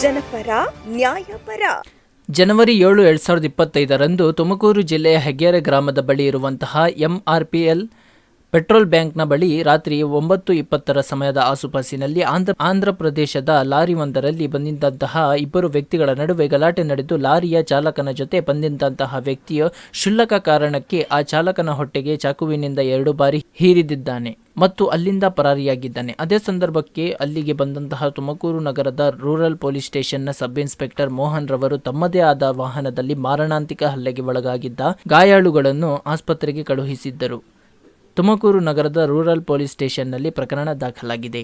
ಜನಪರ ನ್ಯಾಯಪರ. ಜನವರಿ ಏಳು ಎರಡು ಸಾವಿರದ ಇಪ್ಪತ್ತೈದರಂದು ತುಮಕೂರು ಜಿಲ್ಲೆಯ ಹೆಗ್ಗೆರೆ ಗ್ರಾಮದ ಬಳಿ ಇರುವಂತಹ ಎಂಆರ್ಪಿಎಲ್ ಪೆಟ್ರೋಲ್ ಬ್ಯಾಂಕ್ನ ಬಳಿ ರಾತ್ರಿ ಒಂಬತ್ತು ಇಪ್ಪತ್ತರ ಸಮಯದ ಆಸುಪಾಸಿನಲ್ಲಿ ಆಂಧ್ರ ಆಂಧ್ರಪ್ರದೇಶದ ಲಾರಿ ಒಂದರಲ್ಲಿ ಬಂದಿದ್ದಂತಹ ಇಬ್ಬರು ವ್ಯಕ್ತಿಗಳ ನಡುವೆ ಗಲಾಟೆ ನಡೆದು ಲಾರಿಯ ಚಾಲಕನ ಜೊತೆ ಬಂದಿದ್ದಂತಹ ವ್ಯಕ್ತಿಯು ಕ್ಷುಲ್ಲಕ ಕಾರಣಕ್ಕೆ ಆ ಚಾಲಕನ ಹೊಟ್ಟೆಗೆ ಚಾಕುವಿನಿಂದ ಎರಡು ಬಾರಿ ಹೀರಿದಿದ್ದಾನೆ ಮತ್ತು ಅಲ್ಲಿಂದ ಪರಾರಿಯಾಗಿದ್ದಾನೆ. ಅದೇ ಸಂದರ್ಭಕ್ಕೆ ಅಲ್ಲಿಗೆ ಬಂದಂತಹ ತುಮಕೂರು ನಗರದ ರೂರಲ್ ಪೊಲೀಸ್ ಸ್ಟೇಷನ್ನ ಸಬ್ ಇನ್ಸ್ಪೆಕ್ಟರ್ ಮೋಹನ್ ರವರು ತಮ್ಮದೇ ಆದ ವಾಹನದಲ್ಲಿ ಮಾರಣಾಂತಿಕ ಹಲ್ಲೆಗೆ ಒಳಗಾಗಿದ್ದ ಗಾಯಾಳುಗಳನ್ನು ಆಸ್ಪತ್ರೆಗೆ ಕಳುಹಿಸಿದ್ದರು. ತುಮಕೂರು ನಗರದ ರೂರಲ್ ಪೊಲೀಸ್ ಸ್ಟೇಷನ್ನಲ್ಲಿ ಪ್ರಕರಣ ದಾಖಲಾಗಿದೆ.